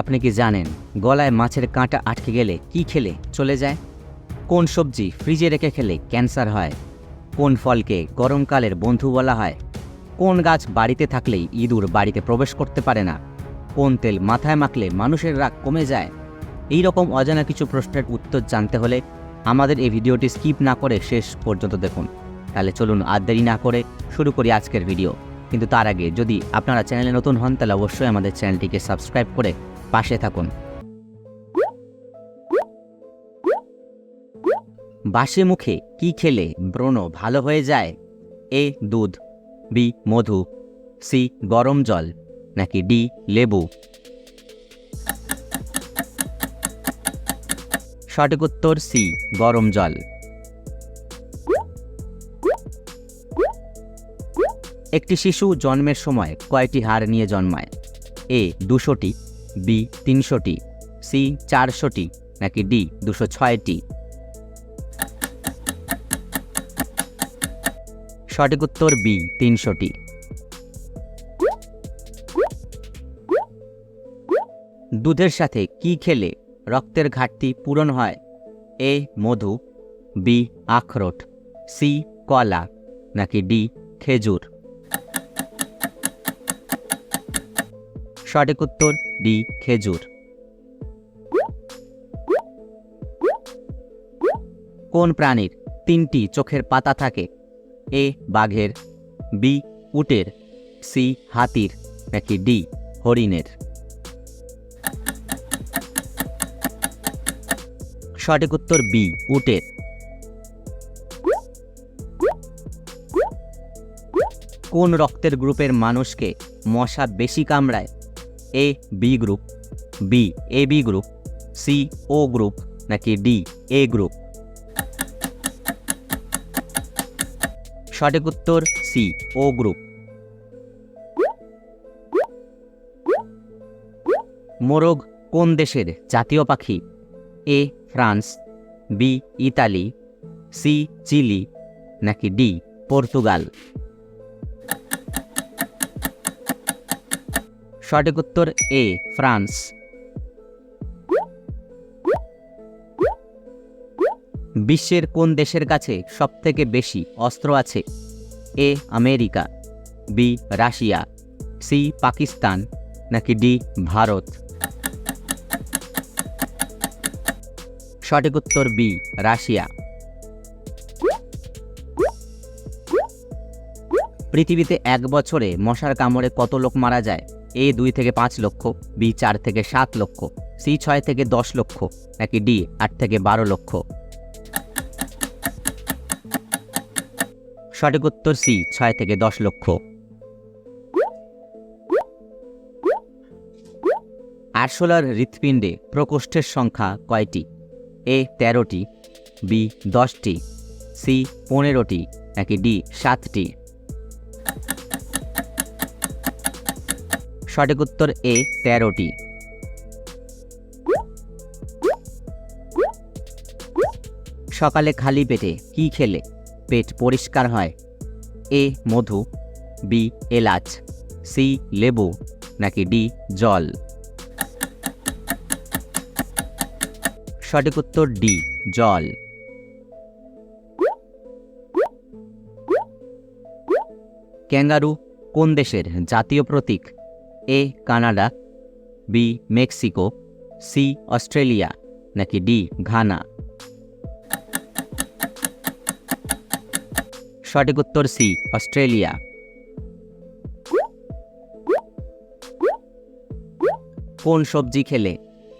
আপনি কি জানেন গলায় মাছের কাঁটা আটকে গেলে কি খেলে চলে যায়? কোন সবজি ফ্রিজে রেখে খেলে ক্যান্সার হয়? কোন ফলকে গরমকালের বন্ধু বলা হয়? কোন গাছ বাড়িতে থাকলেই ইঁদুর বাড়িতে প্রবেশ করতে পারে না? কোন তেল মাথায় মাখলে মানুষের রাগ কমে যায়? এই রকম অজানা কিছু প্রশ্নের উত্তর জানতে হলে আমাদের এই ভিডিওটি স্কিপ না করে শেষ পর্যন্ত দেখুন। তাহলে চলুন আর দেরি না করে শুরু করি আজকের ভিডিও। কিন্তু তার আগে যদি আপনারা চ্যানেলে নতুন হন, তাহলে অবশ্যই আমাদের চ্যানেলটিকে সাবস্ক্রাইব করে পাশে থাকুন। বাসে মুখে কি খেলে ব্রণ ভালো হয়ে যায়? এ, দুধ, বি, মধু, সি, গরম জল, নাকি ডি, লেবু? সঠিক উত্তর সি, গরম জল। একটি শিশু জন্মের সময় কয়টি হাড় নিয়ে জন্মায়? এ, দুশোটি। বি তিনশোটি, সি চারশোটি, নাকি ডি দুশো ছয়টি? সঠিক উত্তর বি তিনশোটি। দুধের সাথে কি খেলে রক্তের ঘাটতি পূরণ হয়? এ মধু, বি আখরোট, সি কলা, নাকি ডি খেজুর? সঠিক উত্তর ডি, খেজুর। কোন প্রাণীর তিনটি চোখের পাতা থাকে? এ, বাঘের, বি, উটের, সি, হাতির, নাকি ডি, হরিণের? সঠিক উত্তর বি, উটের। কোন রক্তের গ্রুপের মানুষকে মশা বেশি কামড়ায়? A B group B A B group C O group নাকি ডি এ গ্রুপ সঠিক উত্তর সি ও গ্রুপ মোরগ কোন দেশের জাতীয় পাখি? A France B Italy C Chile, নাকি ডি পর্তুগাল? সঠিক উত্তর এ, ফ্রান্স। বিশ্বের কোন দেশের কাছে সবথেকে বেশি অস্ত্র আছে? A, America, B, Russia, C, Pakistan, নাকি ডি, ভারত? সঠিক উত্তর বি, রাশিয়া। পৃথিবীতে এক বছরে মশার কামড়ে কত লোক মারা যায়? এ দুই থেকে পাঁচ লক্ষ, বি চার থেকে সাত লক্ষ, সি ছয় থেকে দশ লক্ষ, নাকি ডি আট থেকে বারো লক্ষ? সঠিক উত্তর সি, ছয় থেকে দশ লক্ষ। আরশোলার হৃৎপিণ্ডে প্রকোষ্ঠের সংখ্যা কয়টি? এ তেরোটি, বি দশটি, সি পনেরোটি, নাকি ডি সাতটি? সঠিক উত্তর এ, তেরোটি। সকালে খালি পেটে কি খেলে? পেট পরিষ্কার হয়। এ, মধু, বি, এলাচ, সি, লেবু, নাকি ডি, জল। সঠিক উত্তর ডি, জল। ক্যাঙ্গারু কোন দেশের জাতীয় প্রতীক? A, Canada, B, Mexico, C, Australia, নাকি ডি, ঘানা? সঠিক উত্তর সি, অস্ট্রেলিয়া। কোন সবজি খেলে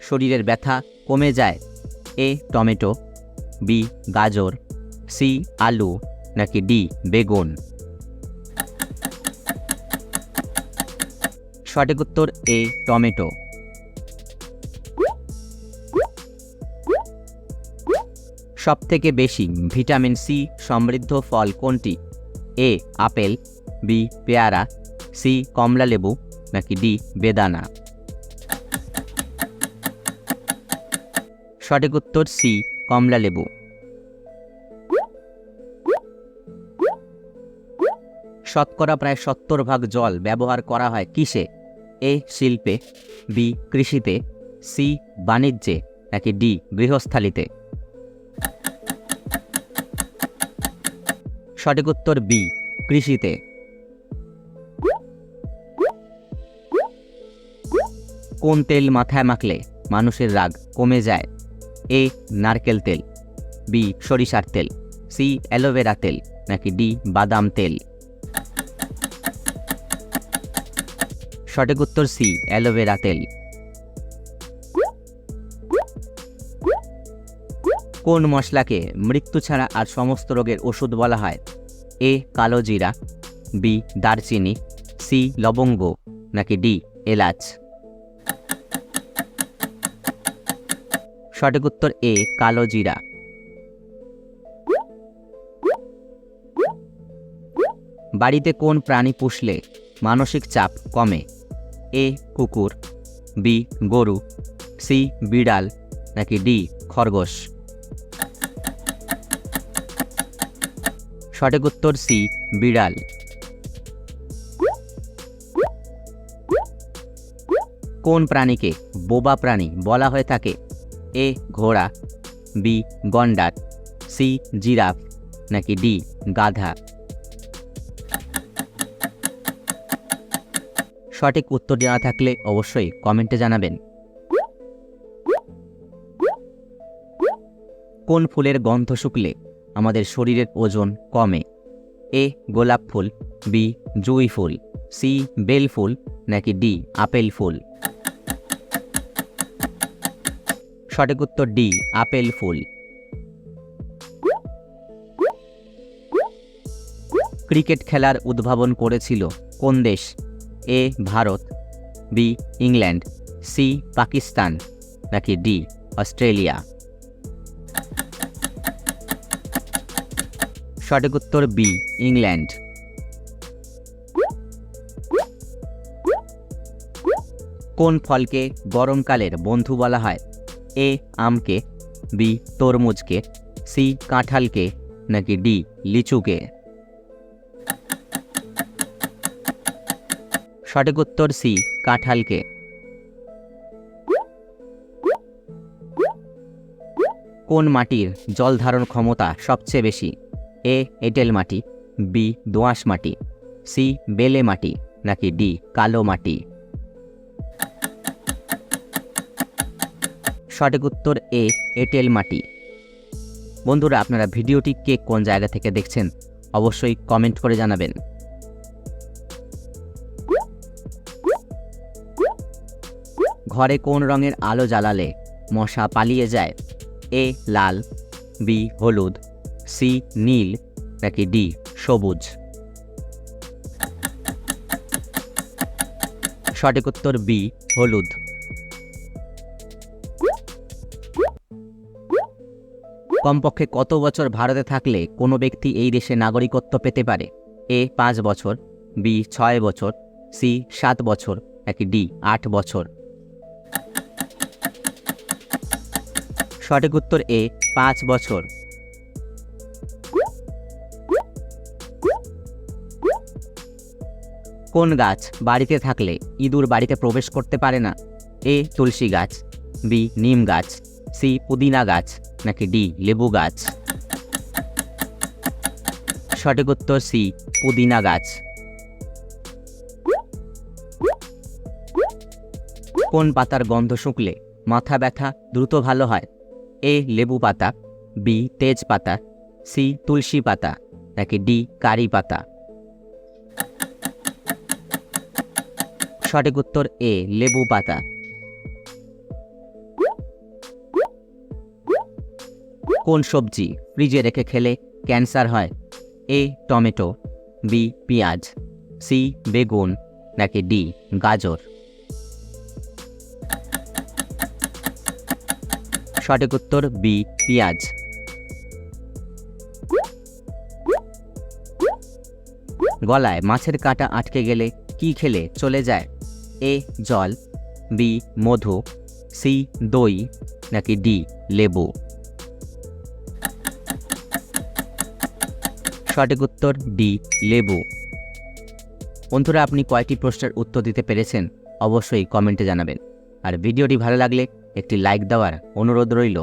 শরীরের ব্যথা কমে যায়? এ, টমেটো, বি, গাজর, সি, আলু, নাকি ডি, বেগুন? সঠিক উত্তর এ টমেটো। সবথেকে বেশি ভিটামিন সি সমৃদ্ধ ফল কোনটি? এ আপেল বি পেয়ারা সি কমলা লেবু, নাকি ডি বেদানা? সঠিক উত্তর সি কমলা লেবু। শতকরা প্রায় সত্তর ভাগ জল ব্যবহার করা হয় কিসে? এ শিল্পে, বি কৃষিতে, সি বাণিজ্যে, নাকি ডি গৃহস্থালিতে? সঠিক উত্তর বি, কৃষিতে। কোন তেল মাথায় মাখলে মানুষের রাগ কমে যায়? এ, নারকেল তেল, বি, সরিষার তেল, সি, অ্যালোভেরা তেল, নাকি ডি, বাদাম তেল? সঠিক উত্তর সি, অ্যালোভেরা তেল। কোন মশলাকে মৃত্যু ছাড়া আর সমস্ত রোগের ওষুধ বলা হয়? এ, কালো জিরা, বি, দারচিনি, সি, লবঙ্গ, নাকি ডি, এলাচ? সঠিক উত্তর এ, কালো জিরা। বাড়িতে কোন প্রাণী পুষলে মানসিক চাপ কমে? এ কুকুর, বি গরু, সি বিড়াল, নাকি ডি খরগোশ? সঠিক উত্তর সি বিড়াল। কোন প্রাণীকে বোবা প্রাণী বলা হয়ে থাকে? এ ঘোড়া, বি গন্ডার, সি জিরাফ, নাকি ডি গাধা? সঠিক উত্তর জানা থাকলে অবশ্যই কমেন্টে জানাবেন। কোন ফুলের গন্ধ শুকলে আমাদের শরীরের ওজন কমে? এ, গোলাপ ফুল, বি, জুই ফুল, সি, বেল ফুল, নাকি ডি, আপেল ফুল? সঠিক উত্তর ডি, আপেল ফুল। ক্রিকেট খেলার উদ্ভাবন করেছিল কোন দেশ? A, Bharat, B, England, C, Pakistan, নাকি ডি, অস্ট্রেলিয়া? সঠিক উত্তর বি, ইংল্যান্ড। কোন ফলকে গরমকালের বন্ধু বলা হয়? এ, আমকে, বি, তরমুজকে, সি, কাঁঠালকে, নাকি ডি, লিচুকে? সঠিক উত্তর সি, কাঁঠালকে। কোন মাটির জল ধারণ ক্ষমতা সবচেয়ে বেশি? এ, এঁটেল মাটি, বি দোআঁশ মাটি, সি, বেলে মাটি, নাকি ডি, কালো মাটি? সঠিক উত্তর এ, এঁটেল মাটি। বন্ধুরা, আপনারা ভিডিওটি কে কোন জায়গা থেকে দেখছেন, অবশ্যই কমেন্ট করে জানাবেন। ঘরে কোন রঙের আলো জ্বালালে মশা পালিয়ে যায়? এ, লাল, বি, হলুদ, সি, নীল, নাকি ডি, সবুজ? সঠিক উত্তর বি, হলুদ। কমপক্ষে কত বছর ভারতে থাকলে কোনো ব্যক্তি এই দেশে নাগরিকত্ব পেতে পারে? এ, পাঁচ বছর, বি, ছয় বছর, সি, সাত বছর, নাকি ডি, আট বছর? সঠিক উত্তর এ, পাঁচ বছর। কোন গাছ বাড়িতে থাকলে ইঁদুর বাড়িতে প্রবেশ করতে পারে না? এ, তুলসী গাছ, বি, নিম গাছ, সি, পুদিনা গাছ, নাকি ডি, লেবু গাছ? সঠিক উত্তর সি, পুদিনা গাছ। কোন পাতার গন্ধ শুকলে মাথা ব্যথা দ্রুত ভালো হয়? এ লেবু পাতা, বি তেজপাতা, সি তুলসী পাতা, নাকি ডি কারি পাতা? সঠিক উত্তর এ, লেবু পাতা। কোন সবজি ফ্রিজে রেখে খেলে ক্যান্সার হয়? এ, টমেটো, বি, পেঁয়াজ, সি, বেগুন, নাকি ডি, গাজর? সঠিক উত্তর বি পেঁয়াজ। গলায় মাছের কাঁটা আটকে গেলে কি খেলে চলে যায়? এ, জল বি মধু সি দই, নাকি ডি লেবু। সঠিক উত্তর ডি লেবু। বন্ধুরা, আপনি কয়টি প্রশ্নের উত্তর দিতে পেরেছেন? অবশ্যই কমেন্টে জানাবেন। আর ভিডিওটি ভালো লাগলে একটি লাইক দেওয়ার অনুরোধ রইল।